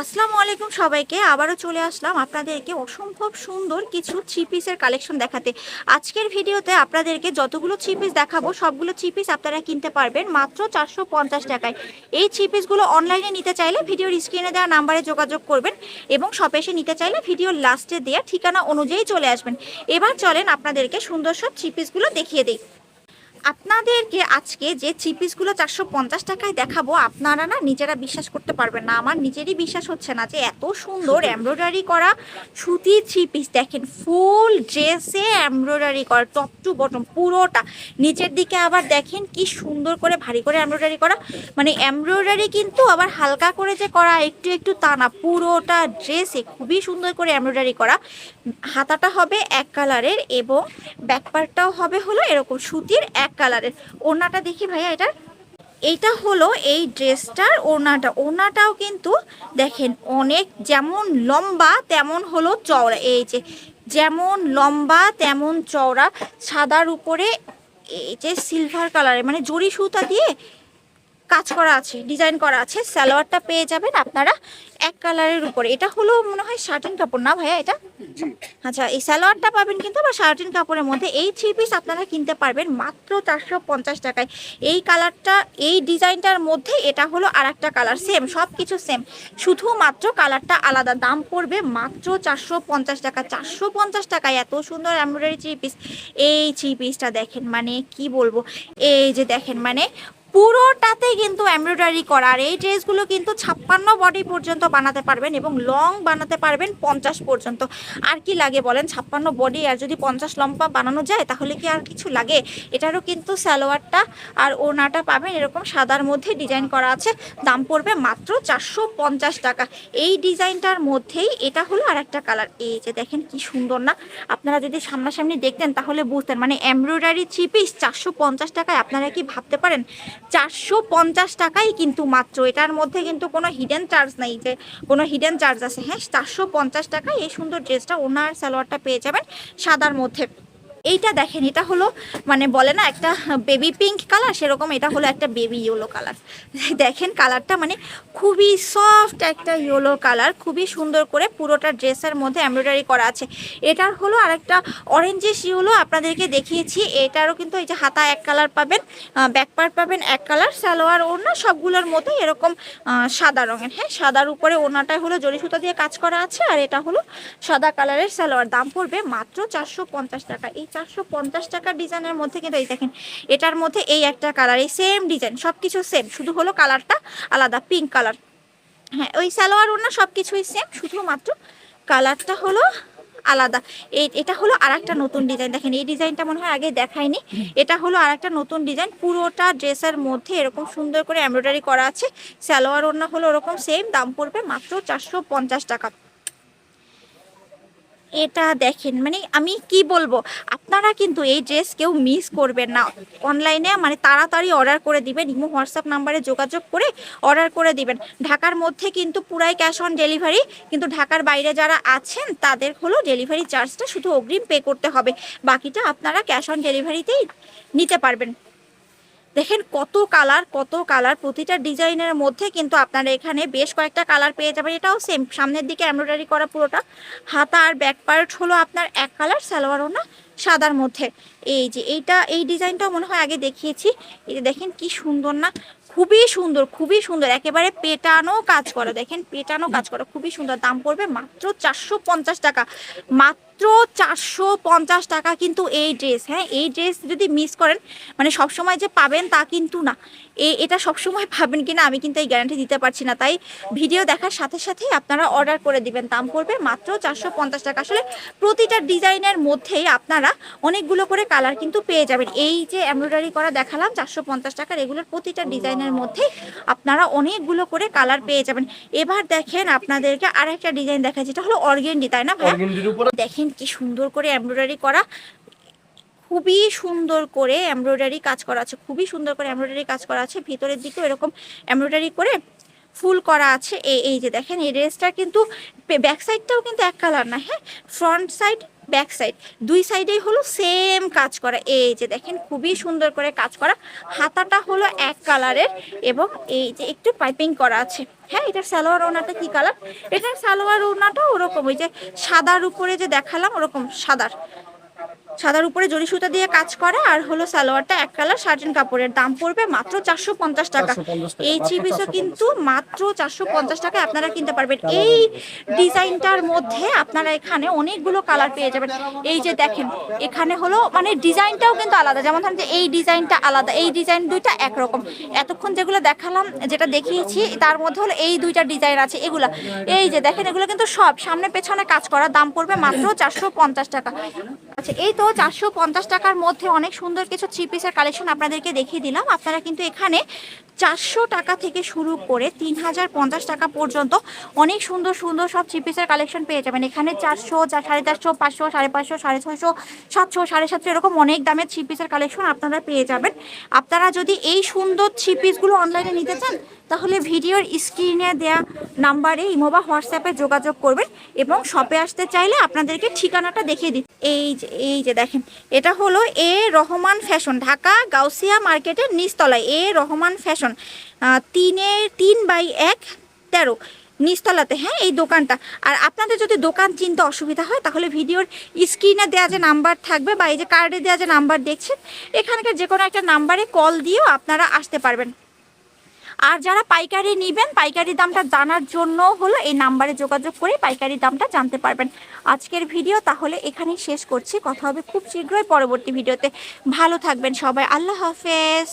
আসসালামু আলাইকুম সবাইকে। আবারও চলে আসলাম আপনাদেরকে অসম্ভব সুন্দর কিছু থ্রি পিসের কালেকশন দেখাতে। আজকের ভিডিওতে আপনাদেরকে যতগুলো থ্রি পিস দেখাবো, সবগুলো থ্রি পিস আপনারা কিনতে পারবেন মাত্র চারশো পঞ্চাশ টাকায়। এই থ্রি পিসগুলো অনলাইনে নিতে চাইলে ভিডিওর স্ক্রিনে দেওয়া নাম্বারে যোগাযোগ করবেন এবং শপে এসে নিতে চাইলে ভিডিওর লাস্টে দেওয়া ঠিকানা অনুযায়ী চলে আসবেন। এবার চলেন আপনাদেরকে সুন্দর সব থ্রি পিসগুলো দেখিয়ে দিই। আপনাদেরকে আজকে যে থ্রি পিসগুলো চারশো পঞ্চাশ টাকায় দেখাবো আপনারা না নিজেরা বিশ্বাস করতে পারবেন না। আমার নিজেরই বিশ্বাস হচ্ছে না যে এত সুন্দর এমব্রয়ডারি করা সুতি থ্রি পিস দেখেন ফুল ড্রেসে এমব্রয়ডারি করা টপ টু বটম পুরোটা। নিচের দিকে আবার দেখেন কি সুন্দর করে ভারী করে এমব্রয়ডারি করা। মানে এমব্রয়ডারি কিন্তু আবার হালকা করে যে করা একটু একটু তা না পুরোটা ড্রেসে খুবই সুন্দর করে এমব্রয়ডারি করা। হাতাটা হবে এক কালারের এবং ব্যাকপার্টটাও হবে হলো এরকম সুতির এক কালারের। ওড়নাটা দেখি ভাইয়া এটা? এইটা হলো এই ড্রেসটার ওড়নাটা। ওড়নাটাও কিন্তু দেখেন অনেক যেমন লম্বা তেমন হলো চওড়া। এই যে যেমন লম্বা তেমন চওড়া, সাদার উপরে এই যে সিলভার কালারের মানে জরি সুতা দিয়ে কাজ করা আছে ডিজাইন করা আছে। সালোয়ারটা পেয়ে যাবেন আপনারা কালারের উপরে। এটা হলো মনে হয় শার্টিন কাপড় না ভাইয়া এটা? আচ্ছা এই সালোয়ারটা পাবেন কিন্তু আবার শার্টিন কাপড়ের মধ্যে। এই থ্রি পিস আপনারা কিনতে পারবেন মাত্র চারশো পঞ্চাশ টাকায়। এই কালারটা এই ডিজাইনটার মধ্যে এটা হলো আর একটা কালার সেম সব কিছু সেম শুধুমাত্র কালারটা আলাদা দাম পড়বে মাত্র চারশো পঞ্চাশ টাকা। চারশো পঞ্চাশ টাকায় এত সুন্দর এমব্রয়ডারি থ্রি পিস এই থ্রি পিসটা দেখেন মানে কি বলব? এই যে দেখেন মানে পুরোটাতে কিন্তু এমব্রয়ডারি করা। আর এই ড্রেসগুলো কিন্তু ছাপ্পান্ন বডি পর্যন্ত বানাতে পারবেন এবং লং বানাতে পারবেন পঞ্চাশ পর্যন্ত। আর কি লাগে বলেন? ছাপ্পান্ন বডি আর যদি পঞ্চাশ লম্বা বানানো যায়, তাহলে কি আর কিছু লাগে? এটারও কিন্তু সালোয়ারটা আর ওনাটা পাবেন। এরকম সাদার মধ্যে ডিজাইন করা আছে। দাম পড়বে মাত্র চারশো পঞ্চাশ টাকা। এই ডিজাইনটার মধ্যেই এটা হলো আর একটা কালার। এই যে দেখেন কি সুন্দর না? আপনারা যদি সামনাসামনি দেখতেন, তাহলে বুঝতেন। মানে এমব্রয়ডারি থ্রি পিস চারশো পঞ্চাশ টাকায় আপনারা কি ভাবতে পারেন? চারশো পঞ্চাশ টাকাই কিন্তু মাত্র। এটার মধ্যে কিন্তু কোনো হিডেন চার্জ নেই যে, কোনো হিডেন চার্জ আছে। হ্যাঁ চারশো পঞ্চাশ টাকায় এই সুন্দর ড্রেসটা ওনার সালোয়ারটা পেয়ে যাবেন সাদার মধ্যে। এইটা দেখেন, এটা হলো মানে বলে না, একটা বেবি পিঙ্ক কালার সেরকম এটা হলো একটা বেবি ইয়েলো কালার দেখেন কালারটা মানে খুবই সফট একটা ইয়েলো কালার খুবই সুন্দর করে পুরোটা ড্রেসের মধ্যে এমব্রয়ডারি করা আছে। এটার হলো আরেকটা অরেঞ্জেস ইয়েলো আপনাদেরকে দেখিয়েছি, এটারও কিন্তু এই যে হাতা এক কালার পাবেন ব্যাক পার্ট পাবেন এক কালার সালোয়ার, ওড়না, সবগুলোর মতোই এরকম সাদা রঙের। হ্যাঁ সাদার উপরে ওড়নাটায় হলো জরি সুতা দিয়ে কাজ করা আছে, আর এটা হলো সাদা কালারের সালোয়ার। দাম পড়বে মাত্র চারশো পঞ্চাশ টাকা। এই চারশো পঞ্চাশ টাকার ডিজাইনের মধ্যে কিন্তু এই দেখেন, এটার মধ্যে এই একটা কালার এই সেম ডিজাইন সব কিছু সেম শুধু হলো কালারটা আলাদা পিঙ্ক কালার হ্যাঁ ওই সালোয়ার ওড়না সব কিছুই সেম শুধুমাত্র কালারটা হলো আলাদা। এই, এটা হলো আর একটা নতুন ডিজাইন দেখেন, এই ডিজাইনটা মনে হয় আগে দেখায়নি। এটা হলো আর একটা নতুন ডিজাইন পুরোটা ড্রেসের মধ্যে এরকম সুন্দর করে এমব্রয়ডারি করা আছে। সালোয়ার ওড়না হলো ওরকম সেম দাম পড়বে মাত্র চারশো পঞ্চাশ টাকা। এটা দেখেন মানে আমি কি বলব, আপনারা কিন্তু এই ড্রেস কেউ মিস করবেন না। অনলাইনে মানে তাড়াতাড়ি অর্ডার করে দিবেন, ইমো, হোয়াটসঅ্যাপ নাম্বারে যোগাযোগ করে অর্ডার করে দিবেন। ঢাকার মধ্যে কিন্তু পুরাই ক্যাশ অন ডেলিভারি, কিন্তু ঢাকার বাইরে যারা আছেন, তাদের হলো ডেলিভারি চার্জটা শুধু অগ্রিম পে করতে হবে। বাকিটা আপনারা ক্যাশ অন ডেলিভারিতেই নিতে পারবেন। দেখেন কত কালার কত কালার। প্রতিটা ডিজাইনের মধ্যে কিন্তু আপনারা এখানে বেশ কয়েকটা কালার পেয়ে যাবেন। এটাও সেম সামনের দিকে এমব্রয়ডারি করা পুরোটা। হাতা আর ব্যাক পার্ট হলো আপনার এক কালার, সালোয়ারও না, সাদার মধ্যে। এই যে, এইটা, এই ডিজাইনটাও মনে হয় আগে দেখিয়েছি। এই যে দেখেন কি সুন্দর না, খুবই সুন্দর খুবই সুন্দর। একেবারে পেটানো কাজ করা। দেখেন পেটানো কাজ করা, খুবই সুন্দর। দাম পড়বে মাত্র চারশো পঞ্চাশ টাকা। মাত্র চারশো পঞ্চাশ টাকা কিন্তু এই ড্রেস হ্যাঁ? এই ড্রেস যদি মিস করেন মানে সবসময় যে পাবেন তা কিন্তু না। এই এটা সবসময় পাবেন কিনা আমি কিন্তু এই গ্যারান্টি দিতে পারছি না। তাই ভিডিও দেখার সাথে সাথেই আপনারা অর্ডার করে দিবেন। দাম পড়বে মাত্র চারশো পঞ্চাশ টাকা। আসলে প্রতিটা ডিজাইনের মধ্যেই আপনারা অনেকগুলো করে কালার কিন্তু পেয়ে যাবেন। এই যে এমব্রয়ডারি করা দেখালাম চারশো পঞ্চাশ টাকার এগুলোর প্রতিটা ডিজাইনের মধ্যে আপনারা অনেকগুলো করে কালার পেয়ে যাবেন। এবার দেখেন আপনাদেরকে আর একটা ডিজাইন দেখা যেটা হলো অর্গেন্ডি তাই না দেখেন কি সুন্দর করে এমব্রয়ডারি করা, খুবই সুন্দর করে এমব্রয়ডারি কাজ করা আছে, খুবই সুন্দর করে এমব্রয়ডারি কাজ করা আছে, ভিতরের দিকেও এরকম এমব্রয়ডারি করে ফুল করা আছে এই এই যে দেখেন, এই ড্রেসটা কিন্তু, ব্যাক সাইডটাও কিন্তু এক কালার না হ্যাঁ? ফ্রন্ট সাইড ব্যাক সাইড দুই সাইডেই হলো সেম কাজ করা। এই যে দেখেন, খুবই সুন্দর করে কাজ করা। হাতাটা হলো এক কালারের এবং এই যে একটু পাইপিং করা আছে। হ্যাঁ এটার সালোয়ার ওনাটা কি কালার এটার সালোয়ার ওনাটা ওরকম, ওই যে সাদার উপরে যে দেখালাম, ওরকম সাদার। সাদার উপরে জরি সুতা দিয়ে কাজ করা আর হলো সালোয়ারটা এক কালার শার্টিন কাপড়ের। দাম পড়বে মাত্র চারশো পঞ্চাশ টাকা। এই মাত্র থ্রি পিসও কিন্তু মাত্র চারশো পঞ্চাশ টাকায় আপনারা কিনতে পারবেন। এই ডিজাইনটার মধ্যে আপনারা এখানে অনেকগুলো কালার পেয়ে যাবেন। এই যে দেখেন এখানে হলো মানে ডিজাইনটাও কিন্তু আলাদা। যেমন ধরেন যে এই ডিজাইনটা আলাদা এই ডিজাইন দুইটা একরকম। এতক্ষণ যেগুলো দেখালাম যেটা দেখিয়েছি তার মধ্যে হলো এই দুইটা ডিজাইন আছে এগুলা। এই যে দেখেন এগুলো কিন্তু সব সামনে পেছনে কাজ করা দাম পড়বে মাত্র চারশো পঞ্চাশ টাকা। আচ্ছা এই তো চারশো পঞ্চাশ টাকার মধ্যে অনেক সুন্দর কিছু থ্রি পিসের কালেকশন আপনাদেরকে দেখিয়ে দিলাম। আপনারা কিন্তু এখানে চারশো টাকা থেকে শুরু করে তিন হাজার পঞ্চাশ টাকা পর্যন্ত অনেক সুন্দর সুন্দর সব থ্রি পিসের কালেকশন পেয়ে যাবেন। এখানে চারশো সাড়ে চারশো, পাঁচশো, সাড়ে পাঁচশো, সাড়ে ছয়শো, সাতশো, সাড়ে সাতশো এরকম অনেক দামের থ্রি পিসের কালেকশন আপনারা পেয়ে যাবেন। আপনারা যদি এই সুন্দর থ্রি পিসগুলো অনলাইনে নিতে চান তাহলে ভিডিওর স্ক্রিনে দেয়া নাম্বারে ইমো বা হোয়াটসঅ্যাপে যোগাযোগ করবেন এবং শপে আসতে চাইলে আপনাদেরকে ঠিকানাটা দেখিয়ে দিই এই যে এই যে দেখেন, এটা হলো এ রহমান ফ্যাশন, ঢাকা গাউসিয়া মার্কেটের নিচতলায়। এ রহমান ফ্যাশন তিনের তিন বাই এক, তেরো, নিচতলাতে হ্যাঁ এই দোকানটা। আর আপনাদের যদি দোকান চিনতে অসুবিধা হয়, তাহলে ভিডিওর স্ক্রিনে দেওয়া যে নাম্বার থাকবে বা এই যে কার্ডে দেওয়া যে নাম্বার দেখছেন, এখানকার যে কোনো একটা নাম্বারে কল দিয়েও আপনারা আসতে পারবেন। আর যারা পাইকারি নেবেন, পাইকারি দামটা জানার জন্য হলো এই নাম্বারে যোগাযোগ করে পাইকারি দামটা জানতে পারবেন। আজকের ভিডিও তাহলে এখানেই শেষ করছি। কথা হবে খুব শীঘ্রই পরবর্তী ভিডিওতে। ভালো থাকবেন সবাই। আল্লাহ হাফেজ।